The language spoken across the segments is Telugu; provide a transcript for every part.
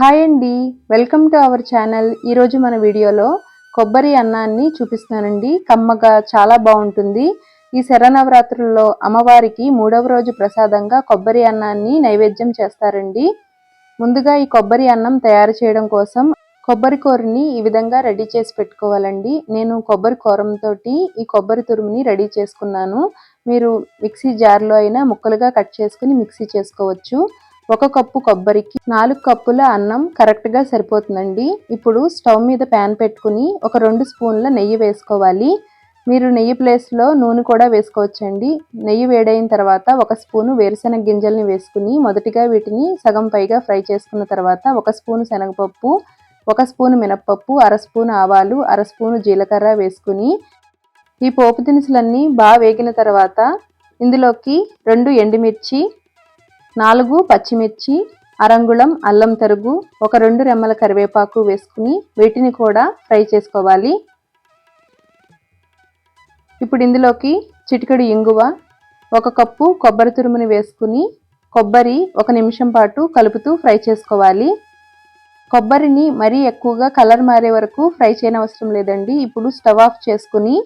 హాయ్ అండి. Welcome to our channel. ఈరోజు మన వీడియోలో కొబ్బరి అన్నాన్ని చూపిస్తున్నానండి. కమ్మగా చాలా బాగుంటుంది. ఈ శరణవరాత్రుల్లో అమ్మవారికి మూడవ రోజు ప్రసాదంగా కొబ్బరి అన్నాన్ని నైవేద్యం చేస్తారండి. ముందుగా ఈ కొబ్బరి అన్నం తయారు చేయడం కోసం కొబ్బరి కూరని ఈ విధంగా రెడీ చేసి పెట్టుకోవాలండి. నేను కొబ్బరి కూరంతో ఈ కొబ్బరి తురుముని రెడీ చేసుకున్నాను. మీరు మిక్సీ జార్లో అయినా ముక్కలుగా కట్ చేసుకుని మిక్సీ చేసుకోవచ్చు. ఒక కప్పు కొబ్బరికి నాలుగు కప్పుల అన్నం కరెక్ట్గా సరిపోతుందండి. ఇప్పుడు స్టవ్ మీద ప్యాన్ పెట్టుకుని ఒక రెండు స్పూన్ల నెయ్యి వేసుకోవాలి. మీరు నెయ్యి ప్లేస్లో నూనె కూడా వేసుకోవచ్చండి. నెయ్యి వేడైన తర్వాత ఒక స్పూను వేరుశెనగ గింజల్ని వేసుకుని మొదటిగా వీటిని సగం పైగా ఫ్రై చేసుకున్న తర్వాత ఒక స్పూను శనగపప్పు ఒక స్పూను మినప్పప్పు అర స్పూను ఆవాలు అర స్పూను జీలకర్ర వేసుకుని ఈ పోపు దినుసులన్నీ బాగా వేగిన తర్వాత ఇందులోకి రెండు ఎండుమిర్చి నాలుగు పచ్చిమిర్చి అరంగుళం అల్లం తరుగు ఒక రెండు రెమ్మల కరివేపాకు వేసుకుని వీటిని కూడా ఫ్రై చేసుకోవాలి. ఇప్పుడు ఇందులోకి చిటికెడు ఇంగువ ఒక కప్పు కొబ్బరి తురుముని వేసుకుని కొబ్బరి ఒక నిమిషం పాటు కలుపుతూ ఫ్రై చేసుకోవాలి. కొబ్బరిని మరీ ఎక్కువగా కలర్ మారే వరకు ఫ్రై చేయనవసరం లేదండి. ఇప్పుడు స్టవ్ ఆఫ్ చేసుకుని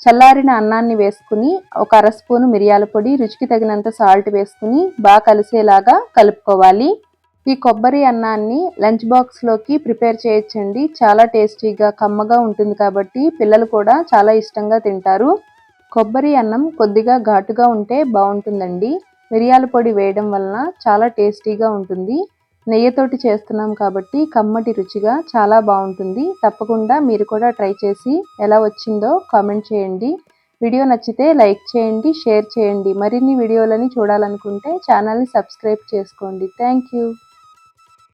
చల్లారిన అన్నాన్ని వేసుకుని ఒక అర స్పూను మిరియాల పొడి రుచికి తగినంత సాల్ట్ వేసుకుని బాగా కలిసేలాగా కలుపుకోవాలి. ఈ కొబ్బరి అన్నాన్ని లంచ్ బాక్స్లోకి ప్రిపేర్ చేయొచ్చండి. చాలా టేస్టీగా కమ్మగా ఉంటుంది కాబట్టి పిల్లలు కూడా చాలా ఇష్టంగా తింటారు. కొబ్బరి అన్నం కొద్దిగా ఘాటుగా ఉంటే బాగుంటుందండి. మిరియాల పొడి వేయడం వలన చాలా టేస్టీగా ఉంటుంది. నెయ్యితోటి చేస్తున్నాం కాబట్టి కమ్మటి రుచిగా చాలా బాగుంటుంది. తప్పకుండా మీరు కూడా ట్రై చేసి ఎలా వచ్చిందో కామెంట్ చేయండి. వీడియో నచ్చితే లైక్ చేయండి షేర్ చేయండి. మరిన్ని వీడియోలని చూడాలనుకుంటే ఛానల్ని సబ్స్క్రైబ్ చేసుకోండి. Thank you.